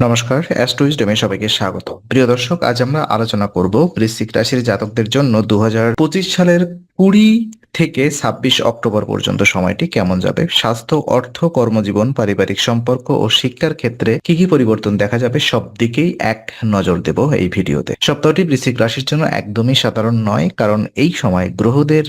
নমস্কার অ্যাস্ট্রোইজডমে সবাইকে স্বাগত। প্রিয় দর্শক, আজ আমরা আলোচনা করব বৃশ্চিক রাশির জাতকদের জন্য দু হাজার পঁচিশ সালের কুড়ি থেকে ছাব্বিশ অক্টোবর পর্যন্ত সময়টি কেমন যাবে? স্বাস্থ্য, অর্থ, কর্মজীবন, পারিবারিক সম্পর্ক ও শিক্ষার ক্ষেত্রে কি কি পরিবর্তন দেখা যাবে? সব দিকেই এক নজর দেব এই ভিডিওতে। সপ্তাহটি বৃশ্চিক রাশির জন্য একদমই সাধারণ নয়, কারণ এই সময় গ্রহদের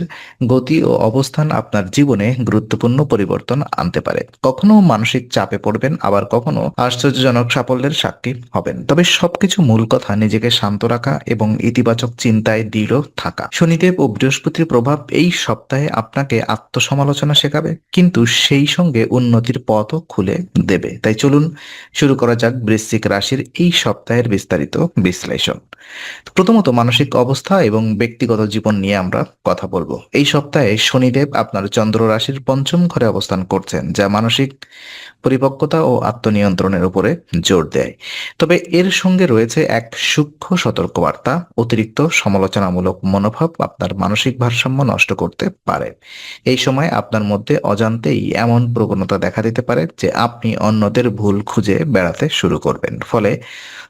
গতি ও অবস্থান আপনার জীবনে গুরুত্বপূর্ণ পরিবর্তন আনতে পারে। কখনো মানসিক চাপে পড়বেন, আবার কখনো আশ্চর্যজনক সাফল্যের সাক্ষী হবেন। তবে সবকিছু মূল কথা, নিজেকে শান্ত রাখা এবং ইতিবাচক চিন্তায় দৃঢ় থাকা। শনিদেব ও বৃহস্পতির প্রভাব এই সপ্তাহে আপনাকে আত্মসমালোচনা শেখাবে, কিন্তু সেই সঙ্গে উন্নতির পথও খুলে দেবে। তাই চলুন শুরু করা যাক বৃশ্চিক রাশির এই সপ্তাহের বিস্তারিত বিশ্লেষণ। প্রথমত মানসিক অবস্থা এবং ব্যক্তিগত জীবন নিয়ে আমরা কথা বলব। এই সপ্তাহে শনিদেব আপনার চন্দ্র রাশির পঞ্চম ঘরে অবস্থান করছেন, যা মানসিক পরিপক্কতা ও আত্মনিয়ন্ত্রণের উপরে জোর দেয়। তবে এর সঙ্গে রয়েছে এক সূক্ষ্ম সতর্কবার্তা, অতিরিক্ত সমালোচনামূলক মনোভাব আপনার মানসিক ভারসাম্য নষ্ট করতে পারে। এই সময় আপনার মধ্যে অজান্তেই এমন প্রবণতা দেখা দিতে পারে যে আপনি অন্যদের ভুল খুঁজে বেড়াতে শুরু করবেন। ফলে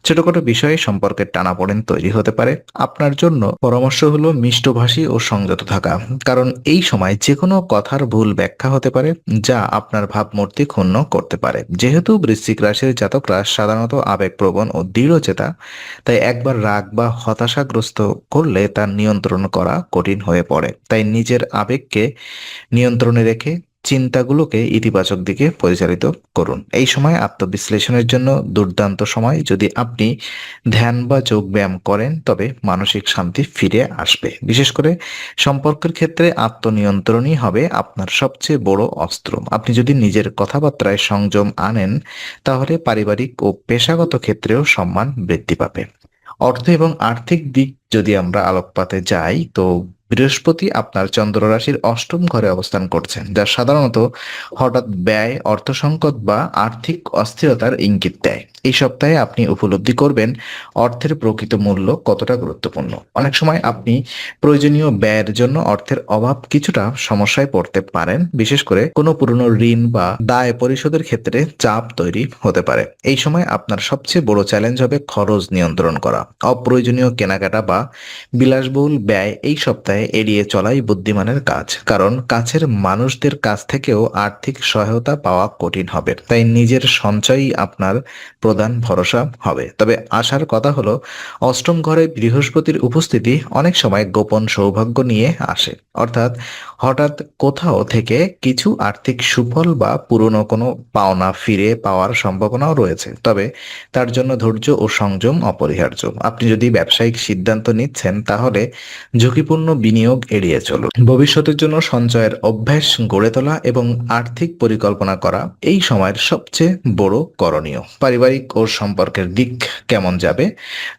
ছোটখাটো বিষয়ে সম্পর্কের টানাপোড়েন তৈরি হতে পারে। আপনার জন্য পরামর্শ হলো মিষ্টভাষী ও সংযত থাকা। কারণ এই সময় যে কোনো কথার ভুল ব্যাখ্যা হতে পারে, যা আপনার ভাবমূর্তি ক্ষুণ্ণ করতে পারে। যেহেতু বৃশ্চিক রাশির জাতকরা সাধারণত আবেগপ্রবণ ও দৃঢ়চেতা, তাই একবার রাগ বা হতাশাগ্রস্ত করলে তার নিয়ন্ত্রণ করা কঠিন হয়ে পড়ে। তাই নিজের আবেগকে নিয়ন্ত্রণে রেখে চিন্তাগুলোকে ইতিবাচক দিকে পরিচালিত করুন। এই সময় আত্মবিশ্লেষণের জন্য দুর্দান্ত সময়। যদি আপনি ধ্যান বা যোগ ব্যায়াম করেন, তবে মানসিক শান্তি ফিরে আসবে। বিশেষ করে সম্পর্কের ক্ষেত্রে আত্মনিয়ন্ত্রণই হবে আপনার সবচেয়ে বড় অস্ত্র। আপনি যদি নিজের কথাবার্তায় সংযম আনেন, তাহলে পারিবারিক ও পেশাগত ক্ষেত্রেও সম্মান বৃদ্ধি পাবে। অর্থ এবং আর্থিক দিক যদি আমরা আলোকপাতে যাই, তো বৃহস্পতি আপনার চন্দ্র রাশির অষ্টম ঘরে অবস্থান করছেন, যা সাধারণত হঠাৎ ব্যয়, অর্থ সংকট বা আর্থিক অস্থিরতার ইঙ্গিত দেয়। এই সপ্তাহে আপনি উপলব্ধি করবেন অর্থের প্রকৃত মূল্য কতটা গুরুত্বপূর্ণ। অনেক সময় আপনি প্রয়োজনীয় ব্যয়ের জন্য অর্থের অভাব কিছুটা সমস্যায় পড়তে পারেন, বিশেষ করে কোনো পুরনো ঋণ বা দায় পরিশোধের ক্ষেত্রে চাপ তৈরি হতে পারে। এই সময় আপনার সবচেয়ে বড় চ্যালেঞ্জ হবে খরচ নিয়ন্ত্রণ করা। অপ্রয়োজনীয় কেনাকাটা বা বিলাসবহুল ব্যয় এই সপ্তাহে এড়িয়ে চলাই বুদ্ধিমানের কাজ, কারণ কাছের মানুষদের কাছ থেকেও আর্থিক সহায়তা পাওয়া কঠিন হবে, তাই নিজের সঞ্চয়ই আপনার প্রধান ভরসা হবে। তবে আসার কথা হলো, অষ্টম ঘরে বৃহস্পতির উপস্থিতি অনেক সময় গোপন সৌভাগ্য নিয়ে আসে, অর্থাৎ হঠাৎ কোথাও থেকে কিছু আর্থিক সুফল বা পুরনো কোনো পাওনা ফিরে পাওয়ার সম্ভাবনাও রয়েছে, তবে তার জন্য ধৈর্য ও সংযম অপরিহার্য। আপনি যদি ব্যবসায়িক সিদ্ধান্ত নিচ্ছেন, তাহলে ঝুঁকিপূর্ণ বিনিয়োগ এড়িয়ে চলুন। ভবিষ্যতের জন্য সঞ্চয়ের অভ্যাস গড়ে তোলা এবং আর্থিক পরিকল্পনা করা এই সময়ের সবচেয়ে বড় করণীয়। পারিবারিক ও সম্পর্কের দিক কেমন যাবে?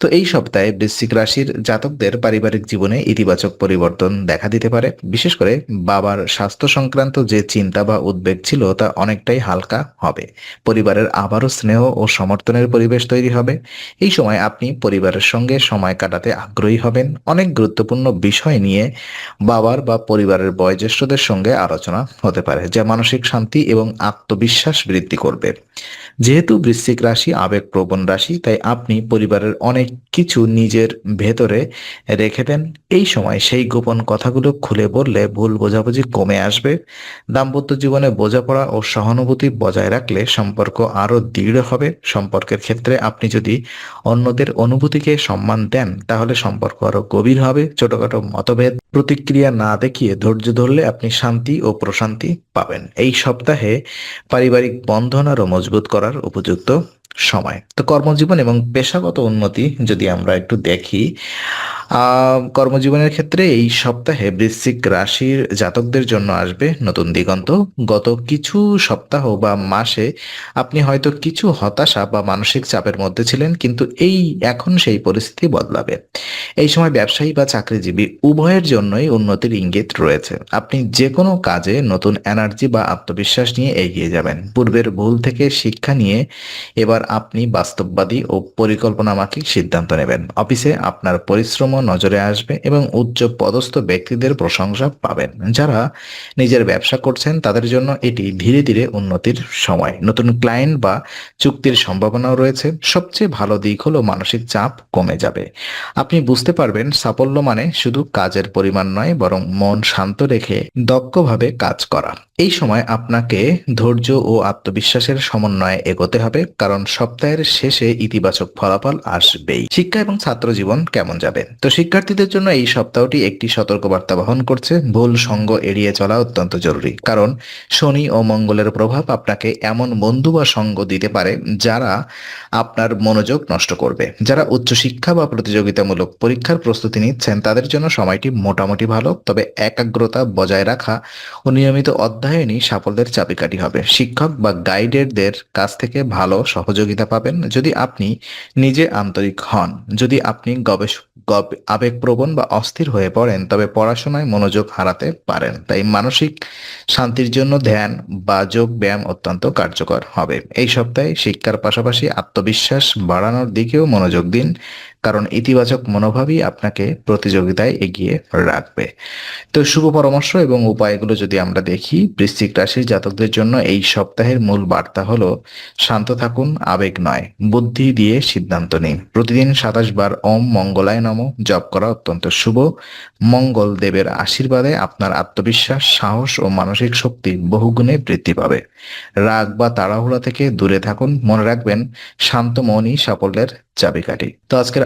তো এই সপ্তাহে বৃশ্চিক রাশির জাতকদের পারিবারিক জীবনে ইতিবাচক পরিবর্তন দেখা দিতে পারে। বিশেষ করে বাবার স্বাস্থ্য সংক্রান্ত যে চিন্তা বা উদ্বেগ ছিল তা অনেকটাই হালকা হবে। পরিবারের আবারও স্নেহ ও সমর্থনের পরিবেশ তৈরি হবে। এই সময় আপনি পরিবারের সঙ্গে সময় কাটাতে আগ্রহী হবেন। অনেক গুরুত্বপূর্ণ বিষয় নিয়ে বাবার বা পরিবারের বয়োজ্যেষ্ঠদের সঙ্গে আলোচনা হতে পারে, যা মানসিক শান্তি এবং আত্মবিশ্বাস বৃদ্ধি করবে। যেহেতু বৃশ্চিক রাশি আবেগপ্রবণ রাশি, তাই আপনি পরিবারের অনেক কিছু নিজের ভেতরে রেখে দেন। এই সময় সেই গোপন কথাগুলো খুলে বললে ভুল বোঝাবুঝি কমে আসবে। দাম্পত্য জীবনে বোঝাপড়া ও সহানুভূতি বজায় রাখলে সম্পর্ক আরও দৃঢ় হবে। সম্পর্কের ক্ষেত্রে আপনি যদি অন্যদের অনুভূতিকে সম্মান দেন, তাহলে সম্পর্ক আরও গভীর হবে। ছোটখাটো মতভেদ প্রতিক্রিয়া না দেখিয়ে ধৈর্য ধরলে আপনি শান্তি ও প্রশান্তি পাবেন। এই সপ্তাহে পারিবারিক বন্ধন আরও মজবুত করার উপযুক্ত সময়। তো কর্মজীবন এবং পেশাগত উন্নতি যদি আমরা একটু দেখি কর্মজীবনের ক্ষেত্রে এই সপ্তাহে বৃশ্চিক রাশির জাতকদের জন্য আসবে নতুন দিগন্ত। গত কিছু সপ্তাহ বা মাসে আপনি হয়তো কিছু হতাশা বা মানসিক চাপের মধ্যে ছিলেন, কিন্তু এই এখন সেই পরিস্থিতি বদলাবে। এই সময় ব্যবসায়ী বা চাকরিজীবী উভয়ের জন্যই উন্নতির ইঙ্গিত রয়েছে। আপনি যে কোনো কাজে নতুন এনার্জি বা আত্মবিশ্বাস নিয়ে এগিয়ে যাবেন। পূর্বের ভুল থেকে শিক্ষা নিয়ে এবার আপনি বাস্তববাদী ও পরিকল্পনামাফিক সিদ্ধান্ত নেবেন। অফিসে আপনার পরিশ্রমও নজরে আসবে এবং উচ্চ পদস্থ ব্যক্তিদের প্রশংসা পাবেন। যারা নিজের ব্যবসা করছেন, তাদের জন্য এটি ধীরে ধীরে উন্নতির সময়। নতুন ক্লায়েন্ট বা চুক্তির সম্ভাবনাও রয়েছে। সবচেয়ে ভালো দিক হলো মানসিক চাপ কমে যাবে। আপনি বুঝতে পারবেন, সাফল্য মানে শুধু কাজের পরিমাণ নয়, বরং মন শান্ত রেখে দক্ষভাবে কাজ করা। এই সময় আপনাকে ধৈর্য ও আত্মবিশ্বাসের সমন্বয়ে এগোতে হবে, কারণ সপ্তাহের শেষে ইতিবাচক ফলাফল আসবেই। শিক্ষা এবং ছাত্র জীবন কেমন যাবে? তো শিক্ষার্থীদের জন্য এই সপ্তাহটি একটি সতর্কবার্তা বহন করছে, ভুল সঙ্গ এড়িয়ে চলা অত্যন্ত জরুরি। কারণ শনি ও মঙ্গলের প্রভাব আপনাকে এমন বন্ধু বা সঙ্গ দিতে পারে, যারা আপনার মনোযোগ নষ্ট করবে। যারা উচ্চশিক্ষা বা প্রতিযোগিতামূলক পরীক্ষার প্রস্তুতি নিচ্ছেন, তাদের জন্য সময়টি মোটামুটি ভালো, তবে একাগ্রতা বজায় রাখা ও নিয়মিত অধ্যয়নই সাফল্যের চাবিকাঠি হবে। শিক্ষক বা গাইডেরদের কাছ থেকে ভালো সহযোগিতা পাবেন যদি আপনি নিজে আন্তরিক হন। যদি আপনি গবেষক গব- আবেগপ্রবণ বা অস্থির হয়ে পড়েন, তবে পড়াশোনায় মনোযোগ হারাতে পারেন। তাই মানসিক শান্তির জন্য ধ্যান বা যোগ ব্যায়াম অত্যন্ত কার্যকর হবে। এই সপ্তাহে শিক্ষার পাশাপাশি আত্মবিশ্বাস বাড়ানোর দিকেও মনোযোগ দিন। কারণ ইতিবাচক মনোভাবই আপনাকে প্রতিযোগিতায় এগিয়ে রাখবে। তো শুভ পরামর্শ এবং উপায়গুলো যদি আমরা দেখি, বৃশ্চিক রাশির জাতকদের জন্য এই সপ্তাহের মূল বার্তা হলো, শান্ত থাকুন, আবেগ নয়, বুদ্ধি দিয়ে সিদ্ধান্ত নিন। প্রতিদিন সাতাশ বার ওম মঙ্গলায় নম, জপ করা অত্যন্ত শুভ। মঙ্গল দেবের আশীর্বাদে আপনার আত্মবিশ্বাস, সাহস ও মানসিক শক্তি বহুগুণে বৃদ্ধি পাবে। রাগ বা তাড়াহুড়া থেকে দূরে থাকুন, মনে রাখবেন, শান্ত মনই সাফল্যের চাবিকাঠি। তো আজকের